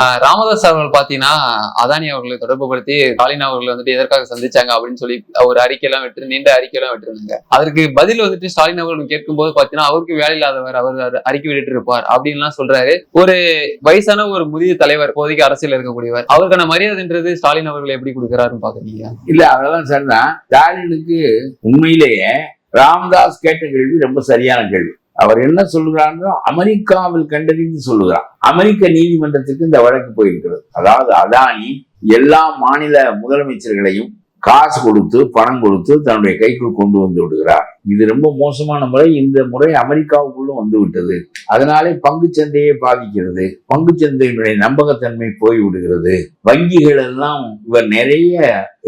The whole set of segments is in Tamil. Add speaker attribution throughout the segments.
Speaker 1: ஆஹ் ராமதாஸ் அவர்கள் பாத்தீங்கன்னா அதானி அவர்களை தொடர்பு படுத்தி ஸ்டாலின் அவர்கள் வந்துட்டு எதற்காக சந்திச்சாங்க அப்படின்னு சொல்லி ஒரு அறிக்கையெல்லாம் விட்டு நீண்ட அறிக்கையெல்லாம் விட்டுருந்தாங்க. அதற்கு பதில் வந்துட்டு ஸ்டாலின் அவர்கள் கேட்கும்போது பாத்தீங்கன்னா அவருக்கு வேலை இல்லாதவர் அவர் அவர் அறிக்கை விட்டுட்டு இருப்பார் அப்படின்லாம் சொல்றாரு. ஒரு வயசான ஒரு முதிய தலைவர் இப்போதைக்கு அரசியல் இருக்கக்கூடியவர் அவருக்கான மரியாதைன்றது ஸ்டாலின் அவர்கள் எப்படி கொடுக்குறாருன்னு பாக்குறீங்க?
Speaker 2: இல்ல அதெல்லாம் சரிதான். ஸ்டாலினுக்கு உண்மையிலேயே ராமதாஸ் கேட்ட கேள்வி ரொம்ப சரியான கேள்வி. அவர் என்ன சொல்லுகிறார்னா அமெரிக்காவில் கண்டறிந்து சொல்லுகிறார். அமெரிக்க நீதிமன்றத்துக்கு இந்த வழக்கு போயிருக்கிறது. அதாவது அதானி எல்லா மாநில முதலமைச்சர்களையும் காசு கொடுத்து பணம் கொடுத்து தன்னுடைய கைக்குள் கொண்டு வந்து விடுகிறார். இது ரொம்ப மோசமான முறை. இந்த முறை அமெரிக்காவுக்குள்ளும் வந்து விட்டது. அதனாலே பங்கு சந்தையை பாதிக்கிறது. பங்கு சந்தையினுடைய நம்பகத்தன்மை போய் விடுகிறது. வங்கிகள் எல்லாம் இவர் நிறைய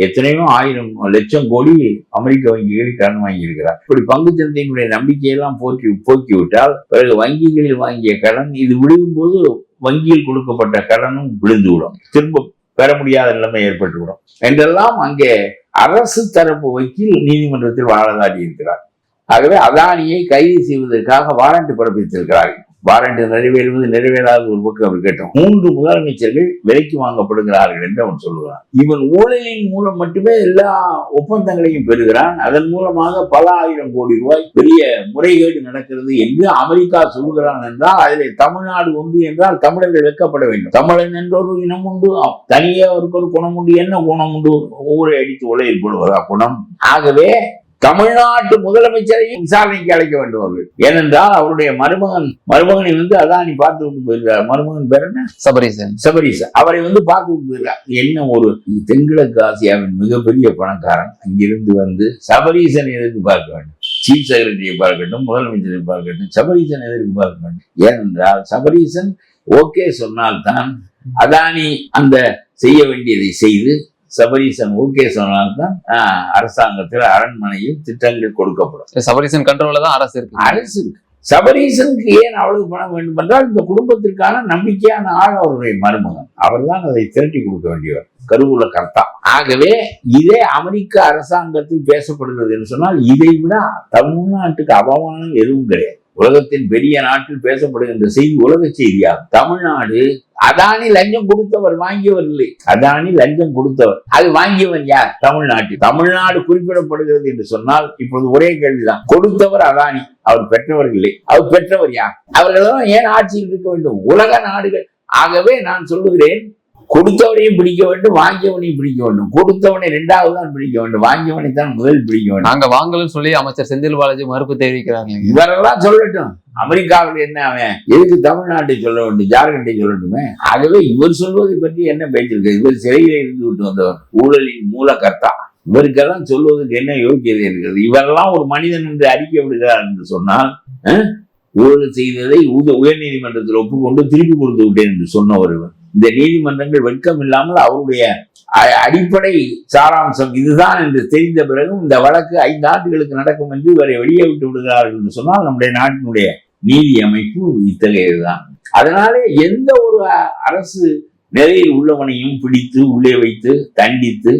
Speaker 2: எத்தனையோ ஆயிரம் லட்சம் கோடி அமெரிக்க வங்கிகள் கடன் வாங்கியிருக்கிறார். இப்படி பங்கு சந்தையினுடைய நம்பிக்கையெல்லாம் போக்கி போக்கி விட்டால் பிறகு வங்கிகளில் வாங்கிய கடன் இது விழுகும் போது வங்கியில் கொடுக்கப்பட்ட கடனும் விழுந்து விடும் திரும்ப பெற முடியாத நிலைமை ஏற்பட்டுவிடும். என்றெல்லாம் அங்கே அரசு தரப்பு வக்கீல் நீதிமன்றத்தில் வாழதாடி இருக்கிறார் ஆகவே அதானியை கைது செய்வதற்காக வாரண்ட் பிறப்பித்திருக்கிறார்கள். வாரண்ட் நிறைவேறுவது நிறைவேறாத ஒரு பக்கம் இருக்கட்டும் மூன்று முதலமைச்சர்கள் விலைக்கு வாங்கப்படுகிறார்கள் என்று அவன் சொல்லுகிறான். இவன் ஊழலின் மூலம் மட்டுமே எல்லா ஒப்பந்தங்களையும் பெறுகிறான். அதன் மூலமாக பல ஆயிரம் கோடி ரூபாய் பெரிய முறைகேடு நடக்கிறது என்று அமெரிக்கா சொல்லுகிறான் என்றால் அதிலே தமிழ்நாடு ஒன்று என்றால் தமிழர்கள் வெட்கப்பட வேண்டும். தமிழன் என்ற ஒரு இனம் உண்டு. தனியே அவருக்கு ஒரு குணம் உண்டு. என்ன குணம் உண்டு? ஊரை அடித்து உலையில் போடுவதா குணம்? ஆகவே தமிழ்நாட்டு முதலமைச்சரையும் விசாரணைக்கு அழைக்க வேண்டும் அவர்கள். ஏனென்றால் அவருடைய மருமகன் மருமகனை வந்து அதானி பார்த்து விட்டு போயிருக்கார் மருமகன் பேர் என்ன?
Speaker 1: சபரீசன்.
Speaker 2: சபரீஸ் அவரை வந்து பார்த்து விட்டு போயிருக்கார் என்ன ஒரு தென்கிழக்கு ஆசியாவின் மிகப்பெரிய பணக்காரன் அங்கிருந்து வந்து சபரீசன் எதற்கு பார்க்க வேண்டும். சீஃப் செக்ரட்டரியை பார்க்கட்டும் முதலமைச்சரை பார்க்கட்டும் சபரீசன் எதற்கு பார்க்க வேண்டும். ஏனென்றால் சபரீசன் ஓகே சொன்னால்தான் அதானி அந்த செய்ய வேண்டியதை செய்து சபரீசன் ஓகே சொன்னால்தான் அரசாங்கத்தில் அரண்மனையில் திட்டங்கள் கொடுக்கப்படும்.
Speaker 1: சபரீசன் கண்ட்ரோல்ல தான் அரசு இருக்கு.
Speaker 2: அரசு இருக்கு. சபரீசனுக்கு ஏன் அவ்வளவு பணம் வேண்டும் என்றால் இந்த குடும்பத்திற்கான நம்பிக்கையான ஆள் அவருடைய மருமகன். அவர்தான் அதை திரட்டி கொடுக்க வேண்டியவர். கருவூல கர்த்தா. ஆகவே இதே அமெரிக்க அரசாங்கத்தில் பேசப்படுகிறது என்று சொன்னால் இதை விட தமிழ்நாட்டுக்கு அவமானம் எதுவும் கிடையாது. உலகத்தின் பெரிய நாட்டில் பேசப்படுகின்ற செய்தி உலக செய்தியா தமிழ்நாடு அதானி லஞ்சம் கொடுத்தவர் வாங்கியவர் இல்லை. அதானி லஞ்சம் கொடுத்தவர். அது வாங்கியவன் யார்? தமிழ்நாட்டில். தமிழ்நாடு குறிப்பிடப்படுகிறது என்று சொன்னால் இப்பொழுது ஒரே கேள்விதான். கொடுத்தவர் அதானி அவர் பெற்றவர் இல்லை. அவர் பெற்றவர் யார்? அவர்களெல்லாம் ஏன் ஆட்சியில் இருக்க வேண்டும்? உலக நாடுகள். ஆகவே நான் சொல்லுகிறேன் கொடுத்தவனையும் பிடிக்க வேண்டும் வாங்கியவனையும் பிடிக்க வேண்டும். கொடுத்தவனை இரண்டாவது தான் பிடிக்க வேண்டும் வாங்கியவனை தான் முதல் பிடிக்க வேண்டும்.
Speaker 1: நாங்க வாங்கலன்னு சொல்லி அமைச்சர் செந்தில் பாலாஜி மறுப்பு தெரிவிக்கிறாங்க
Speaker 2: இவரெல்லாம் சொல்லட்டும். அமெரிக்காவில் என்ன அவன்? எதுக்கு தமிழ்நாட்டை சொல்ல வேண்டும் ஜார்க்கண்டை சொல்லட்டுமே ஆகவே இவர் சொல்வதை பற்றி என்ன பேச்சிருக்கு? இவர் சிறையில இருந்து விட்டு வந்தவர் ஊழலின் மூலகர்த்தா. இவருக்கெல்லாம் சொல்வதற்கு என்ன யோக்கியதை இருக்கிறது? இவரெல்லாம் ஒரு மனிதன் என்று அறிக்கை விடுகிறார் என்று சொன்னால் ஊழல் செய்ததை உயர்நீதிமன்றத்தில் ஒப்புக்கொண்டு திருப்பி கொடுத்து விட்டேன் என்று சொன்னவர் இவர். இந்த நீதிமன்றங்கள் வெட்கம் இல்லாமல் அவருடைய அடிப்படை சாராம்சம் இதுதான் என்று தெரிந்த பிறகும் இந்த வழக்கு ஐந்து ஆண்டுகளுக்கு நடக்கும் என்று இவரை வெளியே விட்டு விடுகிறார்கள் என்று சொன்னால் நம்முடைய நாட்டினுடைய நீதி அமைப்பு இத்தகையதுதான். அதனாலே எந்த ஒரு அரசு நிலையில் உள்ளவனையும் பிடித்து உள்ளே வைத்து தண்டித்து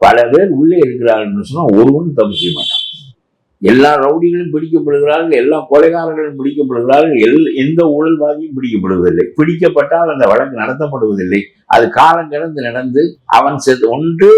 Speaker 2: பல பேர் உள்ளே இருக்கிறார்கள் என்று சொன்னால் ஒருவனும் தப்பு செய்ய மாட்டான். எல்லா ரவுடிகளும் பிடிக்கப்படுகிறார்கள் எல்லா கொலைகாரர்களும் பிடிக்கப்படுகிறார்கள் எல் எந்த ஊழல்வாதியும் பிடிக்கப்படுவதில்லை. பிடிக்கப்பட்டால் அந்த வழக்கு நடத்தப்படுவதில்லை. அது காலம் கடந்து நடந்து அவன் செத்து ஒன்று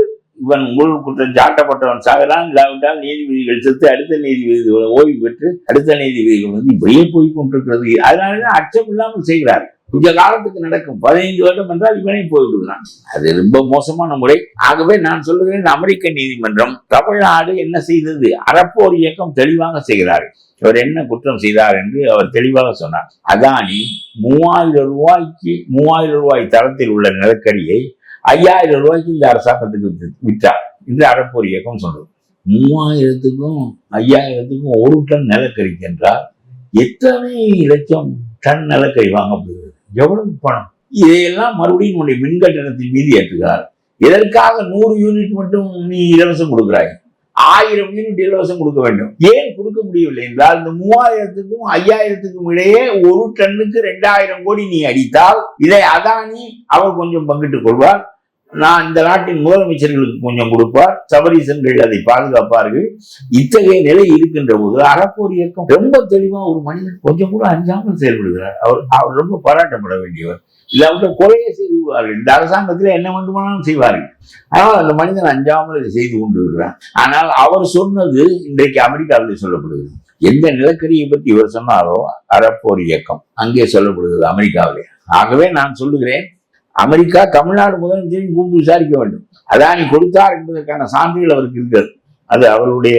Speaker 2: இவன் ஊழல் குற்றம் சாட்டப்பட்டவன். சாகலாம் இல்லாவிட்டால் நீதிபதிகள் செத்து அடுத்த நீதிபதி ஓய்வு பெற்று அடுத்த நீதிபதிகள் வந்து இப்படியே போய் கொண்டிருக்கிறது. அதனாலதான் அச்சம் இல்லாமல் செய்கிறார் கொஞ்ச காலத்துக்கு நடக்கும் பதினைந்து வருடம் என்றால் இவனை போய்விடுகிறான். அது ரொம்ப மோசமான முறை. ஆகவே நான் சொல்லுகிறேன் அமெரிக்க நீதிமன்றம் தமிழ்நாடு என்ன செய்தது? அறப்போர் இயக்கம் தெளிவாக செய்கிறார்கள். இவர் என்ன குற்றம் செய்தார் என்று அவர் தெளிவாக சொன்னார். அதானி மூவாயிரம் ரூபாய்க்கு மூவாயிரம் ரூபாய் தரத்தில் உள்ள நிலக்கரியை ஐயாயிரம் ரூபாய்க்கு இந்த அரசாங்கத்துக்கு விற்றார். என்று அறப்போர் இயக்கம் சொல்றது. மூவாயிரத்துக்கும் ஐயாயிரத்துக்கும் ஒரு டன் நிலக்கரி என்றால் எத்தனை லட்சம் டன் நிலக்கரி வாங்கப்படுகிறது எவ்வளவு பணம்? இதையெல்லாம் மறுபடியும் உன்னுடைய மின் கட்டணத்தின் மீது ஏற்றுகிறார். இதற்காக நூறு யூனிட் மட்டும் நீ இலவசம் கொடுக்குறாய்? ஆயிரம் யூனிட் இலவசம் கொடுக்க வேண்டும். ஏன் கொடுக்க முடியவில்லை என்றால் இந்த மூவாயிரத்துக்கும் ஐயாயிரத்துக்கும் இடையே ஒரு டன்னுக்கு ரெண்டாயிரம் கோடி நீ அடித்தால் இதை அதானி அவர் கொஞ்சம் பங்கிட்டுக் கொள்வார். நான் இந்த நாட்டின் முதலமைச்சர்களுக்கு கொஞ்சம் கொடுப்பார். சபரீசன்கள் அதை பாதுகாப்பார்கள். இத்தகைய நிலை இருக்கின்ற போது அறப்போர் இயக்கம் ரொம்ப தெளிவா ஒரு மனிதன் கொஞ்சம் கூட அஞ்சாமல் செயல்படுகிறார். அவர் அவர் ரொம்ப பாராட்டப்பட வேண்டியவர். இல்லாவிட்ட கொலையை செய்து இந்த அரசாங்கத்தில் என்ன வேண்டுமானாலும் செய்வார்கள். ஆனால் அந்த மனிதன் அஞ்சாமல் இதை செய்து கொண்டு இருக்கிறான். ஆனால் அவர் சொன்னது இன்றைக்கு அமெரிக்காவில் சொல்லப்படுகிறது. எந்த நிலக்கரியை பற்றி இவர் சொன்னாரோ அறப்போர் இயக்கம் அங்கே சொல்லப்படுகிறது அமெரிக்காவிலே. ஆகவே நான் சொல்லுகிறேன் அமெரிக்கா தமிழ்நாடு முதலமைச்சரையும் கூப்பிட்டு விசாரிக்க வேண்டும். அதானி கொடுத்தார் என்பதற்கான சான்றுகள் அவருக்கு இருக்கிறது. அது அவருடைய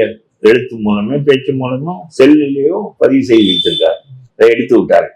Speaker 2: எழுத்து மூலமே பேச்சு மூலமோ செல்லிலேயோ பதிவு செய்து வைத்திருக்கார். அதை எடுத்து விட்டார்.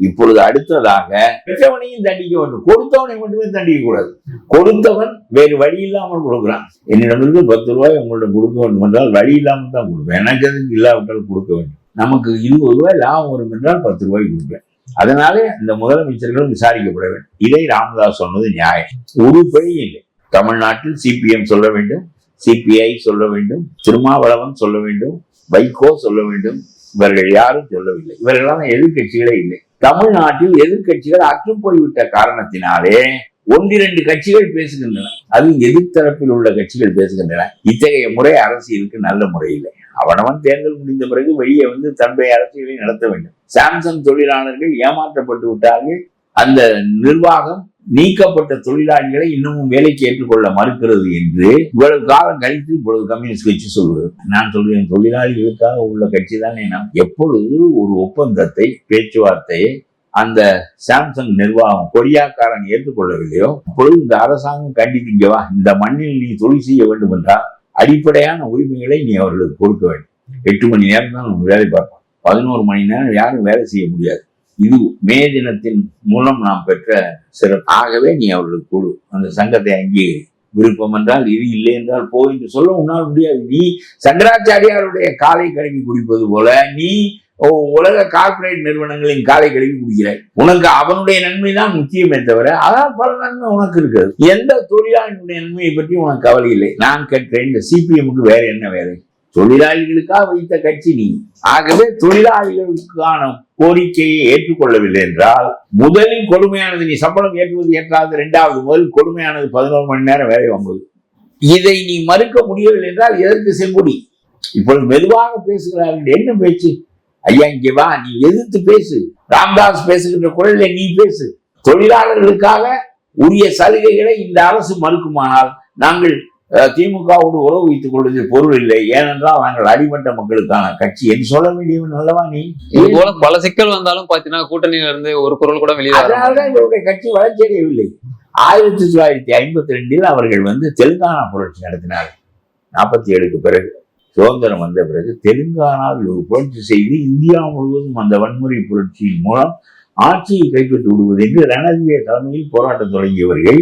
Speaker 2: இப்பொழுது அடுத்ததாக பெற்றவனையும் தண்டிக்க வேண்டும். கொடுத்தவனை மட்டுமே தண்டிக்க கூடாது. கொடுத்தவன் வேறு வழி இல்லாமல் கொடுக்குறான். என்னிடமிருந்து பத்து ரூபாய் உங்களிடம் கொடுக்க வேண்டும் என்றால் வழி இல்லாமல் தான் கொடுப்பேன். எனக்கு எதுக்கு இல்லாவிட்டால் கொடுக்க வேண்டும். நமக்கு இருபது ரூபாய் லாபம் வரும் என்றால் பத்து ரூபாய் கொடுப்பேன். அதனாலே இந்த முதலமைச்சர்களும் விசாரிக்கப்பட வேண்டும். இதை ராமதாஸ் சொன்னது நியாயம். ஒரு பிழை இல்லை. தமிழ்நாட்டில் சிபிஎம் சொல்ல வேண்டும் சிபிஐ சொல்ல வேண்டும் திருமாவளவன் சொல்ல வேண்டும் வைகோ சொல்ல வேண்டும். இவர்கள் யாரும் சொல்லவில்லை. இவர்களான எதிர்க்கட்சிகளே இல்லை. தமிழ்நாட்டில் எதிர்க்கட்சிகள் அற்று போய்விட்ட காரணத்தினாலே ஒன்றிரண்டு கட்சிகள் பேசுகின்றன. அது எதிர்த்தரப்பில் உள்ள கட்சிகள் பேசுகின்றன. இத்தகைய முறை அரசியலுக்கு நல்ல முறை இல்லை. அவனவன் தேர்தல் முடிந்த பிறகு வெளியே வந்து தன்னுடைய அரசியலை நடத்த வேண்டும். சாம்சங் தொழிலாளர்கள் ஏமாற்றப்பட்டு விட்டார்கள். அந்த நிர்வாகம் நீக்கப்பட்ட தொழிலாளிகளை இன்னமும் வேலைக்கு ஏற்றுக்கொள்ள மறுக்கிறது என்று இவ்வளவு காலம் கழித்து இவ்வளவு கம்யூனிஸ்ட் கட்சி சொல்வது நான் சொல்கிறேன் தொழிலாளிகளுக்காக உள்ள கட்சி தானே நாம். எப்பொழுது ஒரு ஒப்பந்தத்தை பேச்சுவார்த்தையை அந்த சாம்சங் நிர்வாகம் கொரியாக்காரன் ஏற்றுக்கொள்ளவில்லையோ அப்பொழுது இந்த அரசாங்கம் கண்டித்து வா இந்த மண்ணில் நீ தொழில் செய்ய வேண்டும் என்றால் அடிப்படையான உரிமைகளை நீ அவர்களுக்கு கொடுக்க வேண்டும். எட்டு மணி நேரம் தான் நம்ம வேலை பார்ப்போம் பதினோரு மணி நேரம் யாரும் வேலை செய்ய முடியாது. இது மே தினத்தின் மூலம் நாம் பெற்ற சிறப்பு. ஆகவே நீ அவர்களுக்கு கொடு. அந்த சங்கத்தை அங்கீகரி விருப்பம் என்றால் இது இல்லை என்றால் போ என்று சொல்ல உன்னால் முடியாது. நீ சங்கராச்சாரியாருடைய காலை கழுவி குடிப்பது போல நீ உலக கார்ப்பரேட் நிறுவனங்களின் காலை கழுவி குடிக்கிறாய் உனக்கு அவனுடைய நன்மை தான் முக்கியமே தவிர அதான் பல நன்மை உனக்கு இருக்குது. எந்த தொழிலாளியினுடைய நன்மையை பற்றி உனக்கு கவலை இல்லை. நான் கேட்கிறேன் இந்த சிபிஎம்முக்கு வேற என்ன வேலை? தொழிலாளிகளுக்காக வைத்த கட்சி நீ. ஆகவே தொழிலாளிகளுக்கான கோரிக்கையை ஏற்றுக்கொள்ளவில்லை என்றால் முதலில் கொடுமையானது நீ சம்பளம் ஏற்றுவது ஏற்றாது இரண்டாவது முதல் கொடுமையானது பதினோரு மணி நேரம் வேலை வாங்குவது. இதை நீ மறுக்க முடியவில்லை என்றால் எதற்கு செங்குடி? இப்பொழுது மெதுவாக பேசுகிறார்கள் என்ன பேச்சு? ஐயா இங்கே வா நீ எதிர்த்து பேசு. ராம்தாஸ் பேசுகின்ற குரலில் நீ பேசு. தொழிலாளர்களுக்காக உரிய சலுகைகளை இந்த அரசு மறுக்குமானால் நாங்கள் திமுகவோடு உறவு வைத்துக் கொள்வதில் பொருள் இல்லை. ஏனென்றால் நாங்கள் அடிமட்ட மக்களுக்கான கட்சி. என்று சொல்ல வேண்டியவன் அல்லவா நீ?
Speaker 1: இது போல பல சிக்கல் வந்தாலும் பாத்தீங்கன்னா கூட்டணியில இருந்து ஒரு குரல் கூட வெளியே
Speaker 2: அதனால்தான் இவருடைய கட்சி வளர்ச்சி அடையவில்லை. ஆயிரத்தி தொள்ளாயிரத்தி ஐம்பத்தி ரெண்டில் அவர்கள் வந்து தெலுங்கானா புரட்சி நடத்தினார்கள் நாற்பத்தி ஏழுக்கு பிறகு. சுதந்திரம் வந்த பிறகு தெலுங்கானாவில் ஒரு புரட்சி செய்து இந்தியா முழுவதும் அந்த வன்முறை புரட்சியின் மூலம் ஆட்சியை கைப்பற்றி விடுவது என்று ரணதிவே தலைமையில் போராட்டம் தொடங்கியவர்கள்.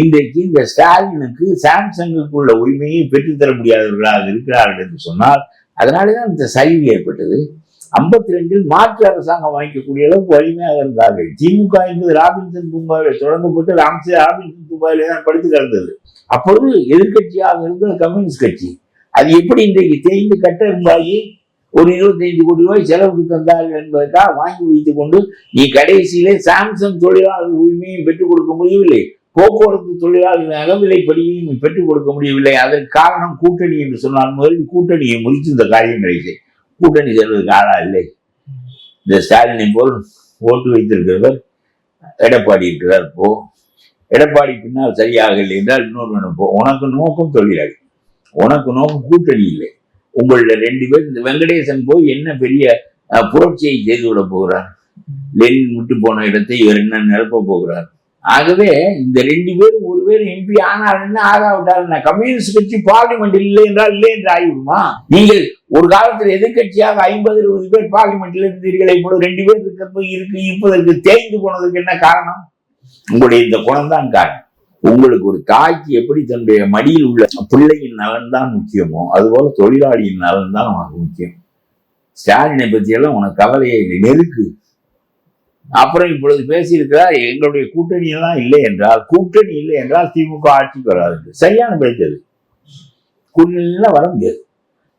Speaker 2: இன்றைக்கு இந்த ஸ்டாலினுக்கு சாம்சங்குக்குள்ள உரிமையை பெற்றுத்தர முடியாதவர்களாக இருக்கிறார்கள் என்று சொன்னால் அதனாலேதான் இந்த சரிவு ஏற்பட்டது. ஐம்பத்தி ரெண்டில் மாற்று அரசாங்கம் வாங்கிக்கக்கூடிய அளவுக்கு வலிமையாக இருந்தார்கள். திமுக என்பது ராபின்சன் பூங்காவில் தொடங்கப்பட்டு ராம்சே ராபின்சன் பூங்காவிலே தான் படுத்து கிடந்தது. அப்பொழுது எதிர்க்கட்சியாக இருந்தது கம்யூனிஸ்ட் கட்சி அது எப்படி இன்றைக்கு தேய்ந்து ரூபாயி ஒரு இருபத்தைந்து கோடி ரூபாய் செலவுக்கு தந்தார்கள் என்பதற்காக வாங்கி வைத்துக் கொண்டு நீ கடைசியிலே சாம்சங் தொழிலாளர் உரிமையும் பெற்றுக் கொடுக்க முடியவில்லை. போக்குவரத்து தொழிலாளர்கள் அகவிலைப்படியையும் நீ பெற்றுக் கொடுக்க முடியவில்லை. அதற்கு காரணம் கூட்டணி என்று சொன்னால் முதலில் கூட்டணியை முறித்து இந்த காரியம் செய் கூட்டணி செல்வதற்கு ஆளா இல்லை. இந்த ஸ்டாலினை போல் ஓட்டு வைத்திருக்கிறவர் எடப்பாடி இருக்கிறார் போ. எடப்பாடி பின்னால் சரியாக இல்லை என்றால் இன்னொரு போ. உனக்கு நோக்கம் தொழிலாளி. உனக்கு நோக்கம் கூட்டணி இல்லை. உங்களில் ரெண்டு பேர் இந்த வெங்கடேசன் போய் என்ன பெரிய புரட்சியை செய்து விட போகிறார்? லெனின் விட்டு போன இடத்தை இவர் என்ன நிரப்ப போகிறார்? ஆகவே இந்த ரெண்டு பேரும் ஒரு பேர் எம்பி ஆனால் என்ன ஆகாவிட்டால் என்ன? கம்யூனிஸ்ட் கட்சி பார்லிமெண்ட் இல்லை என்றால் இல்லை என்று ஆகிவிடுமா? நீங்கள் ஒரு காலத்தில் எதிர்க்கட்சியாக ஐம்பது இருபது பேர் பார்லிமெண்ட்ல இருந்தீர்கள் இப்போ ரெண்டு பேர் இருக்க இருக்கு இப்போதற்கு தேய்ந்து போனதுக்கு என்ன காரணம்? உங்களுடைய இந்த குணம் தான் காரணம். உங்களுக்கு ஒரு தாய்க்கு எப்படி தன்னுடைய மடியில் உள்ள பிள்ளையின் நலன் தான் முக்கியமோ அதுபோல தொழிலாளியின் நலன் தான் உனக்கு முக்கியம். ஸ்டாலினை பற்றியெல்லாம் உனக்கு கவலையே இல்லை நெருக்கு. அப்புறம் இப்பொழுது பேசியிருக்கிறார் எங்களுடைய கூட்டணி எல்லாம் இல்லை என்றால் கூட்டணி இல்லை என்றால் திமுக ஆட்சிக்கு வராது. சரியான பேச்சது கூட்டணியெல்லாம் வர முடியாது.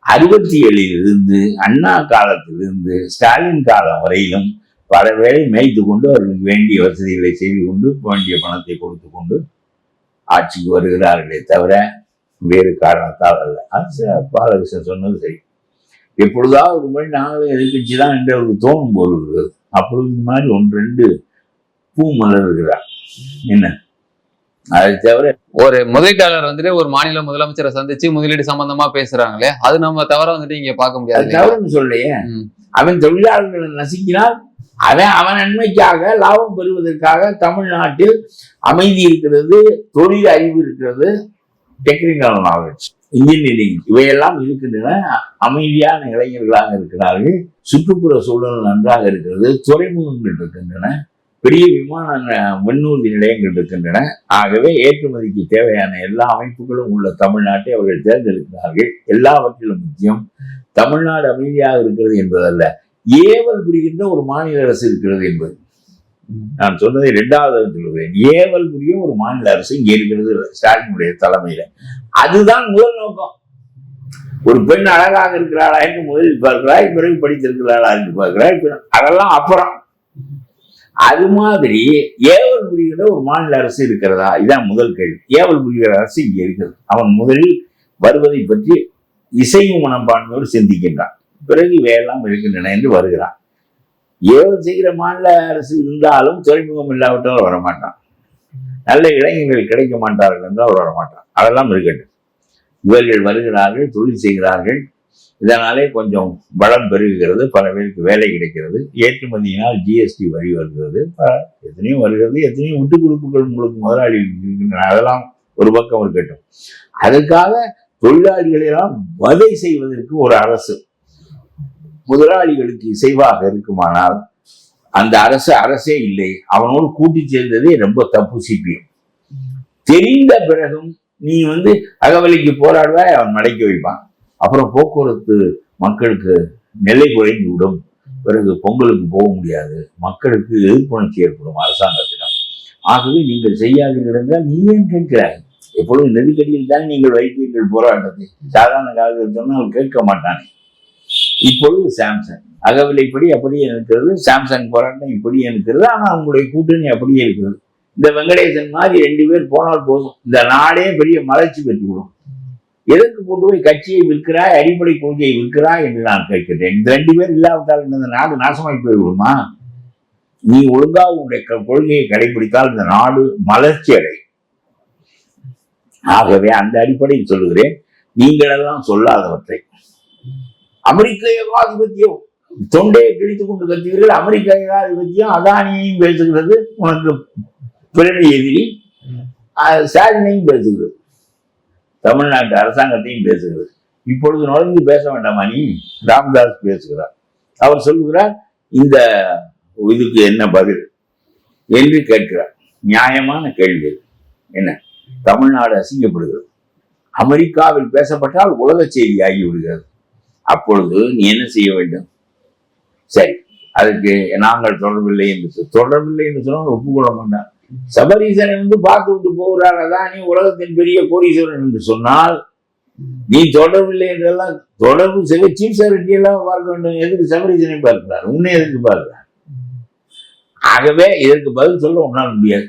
Speaker 2: அறுபத்தி ஏழில் இருந்து அண்ணா காலத்திலிருந்து ஸ்டாலின் காலம் வரையிலும் பல வேலை மேய்த்து கொண்டு அவர்களுக்கு வேண்டிய வசதிகளை செய்து கொண்டு வேண்டிய பணத்தை கொடுத்து கொண்டு ஆட்சிக்கு வருகிறார்களே தவிர வேறு காரணத்தால் அல்ல. அது பாலகிருஷ்ணன் சொன்னது சரி. எப்பொழுதாவது ஒரு முறை நாங்களும் எதிர்கட்சி தான் என்று அவருக்கு தோணும் போது அப்பொழுது இந்த மாதிரி ஒன்று ரெண்டு பூ மலர்கிறார். என்ன? அதை தவிர
Speaker 1: ஒரு முதலீட்டாளர் வந்துட்டு ஒரு மாநில முதலமைச்சரை சந்திச்சு முதலீடு சம்பந்தமா பேசுறாங்களே அது நம்ம தவிர வந்துட்டு இங்க பார்க்க முடியாது?
Speaker 2: தவறுன்னு சொல்லையே. அவன் தொழிலாளர்களை நசுக்கினால் அவன் அவன் நன்மைக்காக லாபம் பெறுவதற்காக தமிழ்நாட்டில் அமைதி இருக்கிறது தொழில் அறிவு இருக்கிறது டெக்னிக்கல் நாலேஜ் இன்ஜினியரிங் இவையெல்லாம் இருக்கின்றன. அமைதியான இளைஞர்களாக இருக்கிறார்கள். சுற்றுப்புற சூழல் நன்றாக இருக்கிறது. துறைமுகங்கள் இருக்கின்றன. பெரிய விமான ந- விண்ணூர்தி நிலையங்கள் இருக்கின்றன. ஆகவே ஏற்றுமதிக்கு தேவையான எல்லா அமைப்புகளும் உள்ள தமிழ்நாட்டை அவர்கள் தேர்ந்தெடுக்கிறார்கள். எல்லாவற்றிலும் முக்கியம் தமிழ்நாடு அமைதியாக இருக்கிறது என்பதல்ல. ஏவல் புரிகின்ற ஒரு மாநில அரசு இருக்கிறது என்பது. நான் சொன்னதை இரண்டாவது சொல்லுவேன் ஏவல் புரியும் ஒரு மாநில அரசு இங்கே இருக்கிறது ஸ்டாலினுடைய தலைமையில. அதுதான் முதல் நோக்கம். ஒரு பெண் அழகாக இருக்கிறாளா என்று முதலில் பார்க்கிறாய் பிறகு படித்திருக்கிறாளா என்று பார்க்கிறாய் அதெல்லாம் அப்புறம். அது மாதிரி ஏவல் புரிகிற ஒரு மாநில அரசு இருக்கிறதா? இதான் முதல் கேள்வி. ஏவல் புரிகிற அரசு இங்கே இருக்கிறது. அவன் முதலில் வருவதை பற்றி இசைவு மனப்பான்மையோடு சிந்திக்கின்றான். பிறகு இவையெல்லாம் இருக்கின்றன என்று வருகிறான். ஏதோ செய்கிற மாநில அரசு இருந்தாலும் துறைமுகம் இல்லாவிட்டால் வரமாட்டான். நல்ல இளைஞர்கள் கிடைக்க மாட்டார்கள் என்றால் அவர் வரமாட்டான். அதெல்லாம் இருக்கட்டும். இவர்கள் வருகிறார்கள் தொழில் செய்கிறார்கள். இதனாலே கொஞ்சம் பலம் பெருகுகிறது பல பேருக்கு வேலை கிடைக்கிறது. ஏற்றுமதியினால் ஜிஎஸ்டி வரி வருகிறது. எத்தனையும் வருகிறது எத்தனையும் விட்டு கொடுப்புகள் உங்களுக்கு முதலாளி இருக்கின்றன. அதெல்லாம் ஒரு பக்கம் இருக்கட்டும். அதுக்காக தொழிலாளிகளை எல்லாம் வதை செய்வதற்கு ஒரு அரசு. முதலாளிகளுக்கு இசைவாக இருக்குமானால் அந்த அரசு அரசே இல்லை. அவனோடு கூட்டி சேர்ந்ததே ரொம்ப தப்பு சிபிஎம். தெரிந்த பிறகும் நீ வந்து அகவலிக்கு போராடுவாய் அவன் மடக்கி வைப்பான். அப்புறம் போக்குவரத்து மக்களுக்கு நிலை குறைந்து விடும். பிறகு பொங்கலுக்கு போக முடியாது. மக்களுக்கு எதிர்ப்புணர்ச்சி ஏற்படும் அரசாங்கத்திடம். ஆகவே நீங்கள் செய்யாதீர்கள் என்றால் நீ ஏன் கேட்கிறாய்? எப்பொழுதும் நெருக்கடியில் தான் நீங்கள் வைப்பீர்கள் போராட்டத்தை. சாதாரண காலத்தில் சொன்னால் கேட்க மாட்டானே. இப்பொழுது சாம்சங். அகவிலைப்படி அப்படியே இருக்கிறது சாம்சங் போராட்டம் இப்படியே இருக்கிறது ஆனால் அவங்களுடைய கூட்டணி அப்படியே இருக்கிறது. இந்த வெங்கடேசன் மாதிரி ரெண்டு பேர் போனால் போதும். இந்த நாடே பெரிய மலர்ச்சி பெற்றுவிடும். எதற்கு கொண்டு போய் கட்சியை விற்கிறாய் அடிப்படை கொள்கையை விற்கிறாய் என்று நான் கேட்கிறேன். இந்த ரெண்டு பேர் இல்லாவிட்டால் இந்த நாடு நாசமாய் போய்விடுமா? நீ ஒழுங்கா உன்னுடைய க- கொள்கையை கடைபிடித்தால் இந்த நாடு மலர்ச்சி அடை ஆகவே அந்த அடிப்படையில் சொல்லுகிறேன். நீங்களெல்லாம் சொல்லாதவற்றை. அமெரிக்க ஏகாதிபத்தியம். தொண்டையை கிழித்து கொண்டு கத்துவீர்கள் அமெரிக்க ஏகாதிபத்தியம் அதானியையும் பேசுகிறது. உனக்கு பிறகு எதிரி ஸ்டாலினையும் பேசுகிறது. தமிழ்நாட்டு அரசாங்கத்தையும் பேசுகிறது. இப்பொழுது நுழைந்து பேச வேண்டாமா நீ? ராம்தாஸ் பேசுகிறார். அவர் சொல்லுகிறார் இந்த இதுக்கு என்ன பதில்? என்று கேட்கிறார். நியாயமான கேள்வி. என்ன? தமிழ்நாடு அசிங்கப்படுகிறது. அமெரிக்காவில் பேசப்பட்டால் உலக செய்தி ஆகிவிடுகிறது. அப்பொழுது நீ என்ன செய்ய வேண்டும்? சரி அதுக்கு நாங்கள் தொடர்பில்லை என்று சொல் தொடர்பில்லை என்று சொன்னால் ஒப்புக்கொள்ள மாட்டான் சபரீசனை வந்து பார்த்து விட்டு போகிறார் அதான் நீ உலகத்தின் பெரிய கோடீஸ்வரன் என்று சொன்னால் நீ தொடர்பில்லை என்றெல்லாம் தொடர்பு சில சீஃப் செக்ரட்டரி எல்லாம் பார்க்க வேண்டும். எதுக்கு சபரீசனை பார்க்கிறார்? உன்னை எதுக்கு பார்க்கிறார்? ஆகவே இதற்கு பதில் சொல்ல உன்னால் முடியாது.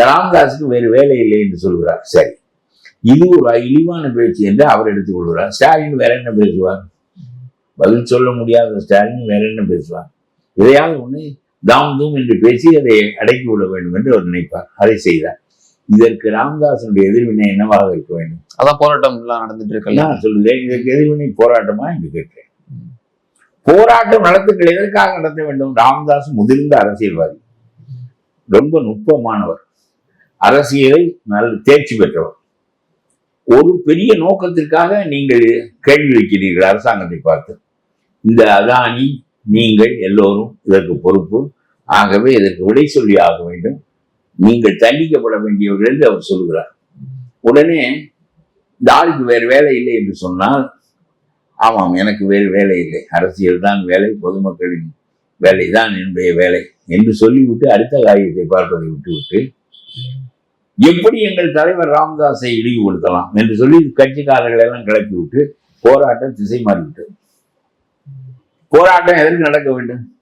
Speaker 2: ராம்தாஸுக்கு வேறு வேலை இல்லை என்று சொல்கிறார். சரி. இது ஒரு இழிவான பேச்சு என்று அவர் எடுத்துக்கொள்கிறார் ஸ்டாலின் வேற என்ன பேசுவார்? பதில் சொல்ல முடியாத ஸ்டாலின் வேற என்ன பேசுவார்? இதையாவது ஒண்ணு தாம் தூம் என்று பேசி அதை அடக்கி விட வேண்டும் என்று அவர் நினைப்பார். அதை செய்தார். இதற்கு ராமதாசனுடைய எதிர்வினை என்னவாக இருக்க வேண்டும்?
Speaker 1: அதான் போராட்டம் எல்லாம் நடந்துட்டு இருக்குல்ல
Speaker 2: நான் சொல்லுகிறேன் இதற்கு எதிர்வினை போராட்டமா என்று கேட்கிறேன். போராட்டம் நடத்துங்கள் எதற்காக நடத்த வேண்டும்? ராமதாஸ் முதிர்ந்த அரசியல்வாதி. ரொம்ப நுட்பமானவர். அரசியலை நல்ல தேர்ச்சி பெற்றவர். ஒரு பெரிய நோக்கத்திற்காக நீங்கள் கேள்வி வைக்கிறீர்கள் அரசாங்கத்தை பார்த்து. இந்த அதானி நீங்கள் எல்லோரும் இதற்கு பொறுப்பு. ஆகவே இதற்கு விடை சொல்லி ஆக வேண்டும். நீங்கள் தண்டிக்கப்பட வேண்டியவர்கள் என்று அவர் சொல்கிறார். உடனே இந்த ஆளுக்கு வேறு வேலை இல்லை என்று சொன்னால் ஆமாம் எனக்கு வேறு வேலை இல்லை. அரசியல் தான் வேலை பொதுமக்களின் வேலை தான் என்னுடைய வேலை என்று சொல்லிவிட்டு அடுத்த காரியத்தை பார்ப்பதை விட்டுவிட்டு எப்படி எங்கள் தலைவர் ராமதாஸை இழிவுபடுத்தலாம் என்று சொல்லி கட்சிக்காரர்கள் எல்லாம் கிளப்பி விட்டு போராட்டம் திசை மாறிவிட்டது போராட்டம் எதற்கு நடக்க வேண்டும்?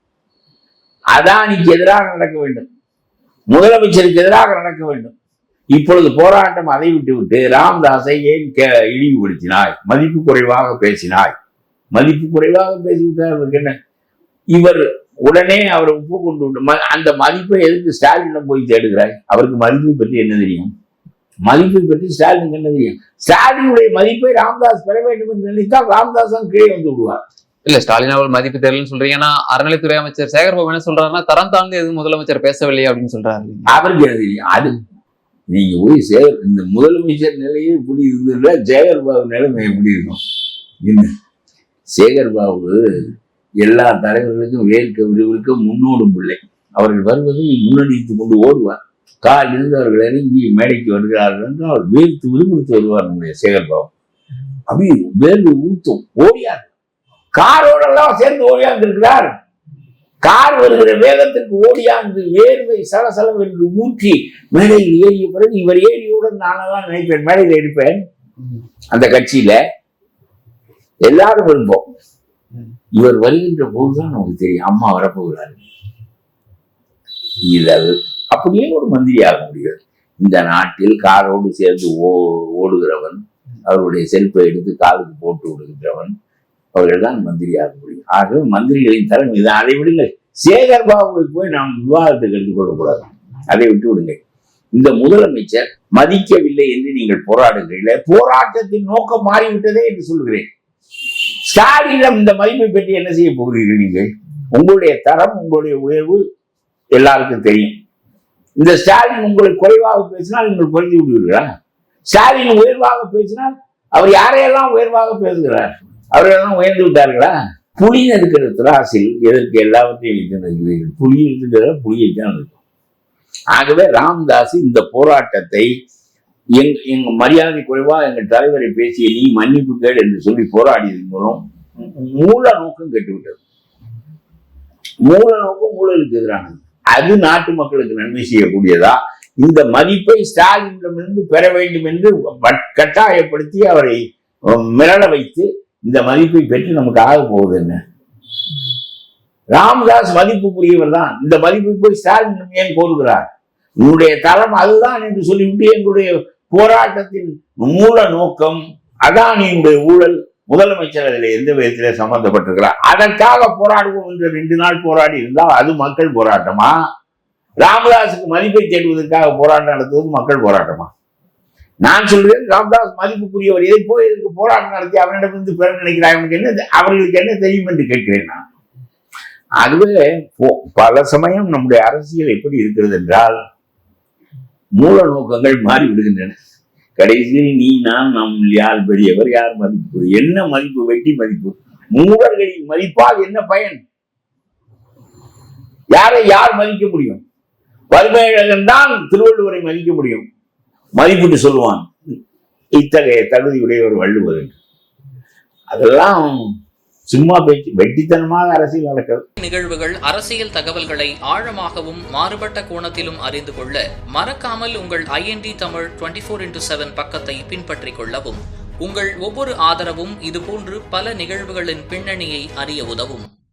Speaker 2: அதானிக்கு எதிராக நடக்க வேண்டும். முதலமைச்சருக்கு எதிராக நடக்க வேண்டும். இப்பொழுது போராட்டம் அதை விட்டு விட்டு ராமதாஸை ஏன் கே- இழிவுபடுத்தினாய்? மதிப்பு குறைவாக பேசினாய். மதிப்பு குறைவாக பேசிவிட்டார் அவருக்கு என்ன? இவர் உடனே அவரை உப்பு கொண்டு அந்த மதிப்பை எதுக்கு ஸ்டாலினிடம் போய் தேடுகிறாய்? அவருக்கு மதிப்பை பற்றி என்ன தெரியும்? மதிப்பை பற்றி ஸ்டாலினுக்கு என்ன தெரியும்? ஸ்டாலினுடைய மதிப்பை ராமதாஸ் பெற வேண்டும் என்று நினைத்தால் ராமதாஸ் தான் கீழே வந்து விடுவார்.
Speaker 1: இல்ல ஸ்டாலின் அவர்கள் மதிப்பு தெரியலன்னு சொல்றீங்க. ஆனா அறநிலைத்துறை அமைச்சர் சேகர்பாபு என்ன சொல்றாருன்னா தரம் தாழ்ந்து எதுவும் முதலமைச்சர் பேசவில்லையே அப்படின்னு சொல்றாரு.
Speaker 2: அவருக்கு தெரியும்? அது நீங்க போய் சேகர் இந்த முதலமைச்சர் நிலையே இப்படி இருந்ததுல சேகர் பாபு நிலைமை எப்படி இருக்கும்? என்ன? சேகர் பாபு எல்லா தலைவர்களுக்கும் வேர்க்க விறுவிறுக்க முன்னோடும் பிள்ளை. அவர்கள் வருவதை முன்னணித்து கொண்டு ஓடுவார். கால் இருந்தவர்கள் இறங்கி மேடைக்கு வருகிறார்கள் என்று அவர் வேர்த்து விறுவிறுத்து வருவார் நம்முடைய சேகர் அப்படி வேர்வு ஊத்தும் ஓடியார். காரோடெல்லாம் சேர்ந்து ஓடியாந்து இருக்கிறார் கார் வருகிற வேகத்திற்கு ஓடியாந்து வேர்வை சலசலவென்று ஊற்றி மேடையில் ஏறிய பிறகு இவர் ஏறியவுடன் நானெல்லாம் நினைப்பேன் மேடையில் எடுப்பேன் அந்த கட்சியில எல்லாரும் விரும்புவோம். இவர் வருகின்ற போதுதான் நமக்கு தெரியும். அம்மா வரப்போகிறாரு இதழ் அப்படியே ஒரு மந்திரி ஆக முடியாது இந்த நாட்டில் காரோடு சேர்ந்து ஓ ஓடுகிறவன் அவருடைய செல்பை எடுத்து காலுக்கு போட்டு விடுகின்றவன் அவர்கள் தான் மந்திரி ஆக முடியும். ஆகவே மந்திரிகளின் தலைமை இதை அதை விடுங்கள் சேகர் பாபுவை போய் நாம் விவாதத்துக்கு எடுத்துக்கொள்ளக்கூடாது அதை விட்டு விடுங்கள். இந்த முதலமைச்சர் மதிக்கவில்லை என்று நீங்கள் போராடுகிறீர்களே. போராட்டத்தின் நோக்கம் மாறிவிட்டதே என்று சொல்கிறேன். ஸ்டாலினிடம் இந்த மதிப்பை பற்றி என்ன செய்ய போகிறீர்கள் நீங்கள்? உங்களுடைய தரம் உங்களுடைய உயர்வு எல்லாருக்கும் தெரியும். இந்த ஸ்டாலின் உங்களை குறைவாக பேசினால் நீங்கள் குறைந்து விடுவீர்களா? ஸ்டாலின் உயர்வாக பேசினால் அவர் யாரையெல்லாம் உயர்வாக பேசுகிறார்? அவர்களெல்லாம் உயர்ந்து விட்டார்களா? புலின்னு இருக்கிற திராசில் எதற்கு எல்லாவற்றையும் வைத்து நிற்கிறீர்கள் புலி இருக்கிற புலியை தான் இருக்கும் ஆகவே ராம்தாஸ் இந்த போராட்டத்தை எங் எங்க மரியாதை குறைவா எங்கள் தலைவரை பேசிய நீ மன்னிப்பு கேள் என்று சொல்லி போராடியதன் மூலம் மூல நோக்கம் கெட்டுவிட்டது. மூல நோக்கம் ஊழலுக்கு எதிரானது. அது நாட்டு மக்களுக்கு நன்மை செய்யக்கூடியதா? இந்த மதிப்பை ஸ்டாலினிடமிருந்து பெற வேண்டும் என்று கட்டாயப்படுத்தி அவரை மிரள வைத்து இந்த மதிப்பை பெற்று நமக்கு ஆக போகுது என்ன? ராமதாஸ் மதிப்புக்குரியவர் தான். இந்த மதிப்பை போய் ஸ்டாலின் ஏன் கோருகிறார்? உன்னுடைய தரம் அதுதான் என்று சொல்லிவிட்டு எங்களுடைய போராட்டத்தின் மூல நோக்கம் அதானியுடைய ஊழல் முதலமைச்சர் அதில் எந்த விதத்திலே சம்பந்தப்பட்டிருக்கிறார்? அதற்காக போராடுவோம் என்று ரெண்டு நாள் போராடி இருந்தால் அது மக்கள் போராட்டமா? ராமதாஸுக்கு மதிப்பை தேடுவதற்காக போராட்டம் நடத்துவது மக்கள் போராட்டமா? நான் சொல்கிறேன் ராமதாஸ் மதிப்புக்குரியவர். இதை போய் இதுக்கு போராட்டம் நடத்தி அவனிடமிருந்து பெற நினைக்கிறாய் அவனுக்கு என்ன அவர்களுக்கு என்ன தெரியும் என்று கேட்கிறேன் நான். அதுவே போ- பல சமயம் நம்முடைய அரசியல் எப்படி இருக்கிறது என்றால் மூல நோக்கங்கள் மாறி விடுகின்றன கடைசியில் நீ நான் நம் யார் பெரியவர் யார் மதிப்பு? என்ன மதிப்பு? வெட்டி மதிப்பு. மூடர்களின் மதிப்பால் என்ன பயன்? யாரை யார் மதிக்க முடியும்? வறுமையழகன் தான் திருவள்ளுவரை மதிக்க முடியும். மதிப்பிட்டு சொல்லுவான். இத்தகைய தகுதியுடையவர் வள்ளுவர் அதெல்லாம் சும்மா பேச்சு வெட்டித்தனமாக அரசியல் நடக்கிறது.
Speaker 3: நிகழ்வுகள் அரசியல் தகவல்களை ஆழமாகவும் மாறுபட்ட கோணத்திலும் அறிந்து கொள்ள மறக்காமல் உங்கள் IND Tamil twenty four into seven பக்கத்தை பின்பற்றிக் கொள்ளவும் உங்கள் ஒவ்வொரு ஆதரவும் இதுபோன்று பல நிகழ்வுகளின் பின்னணியை அறிய உதவும்.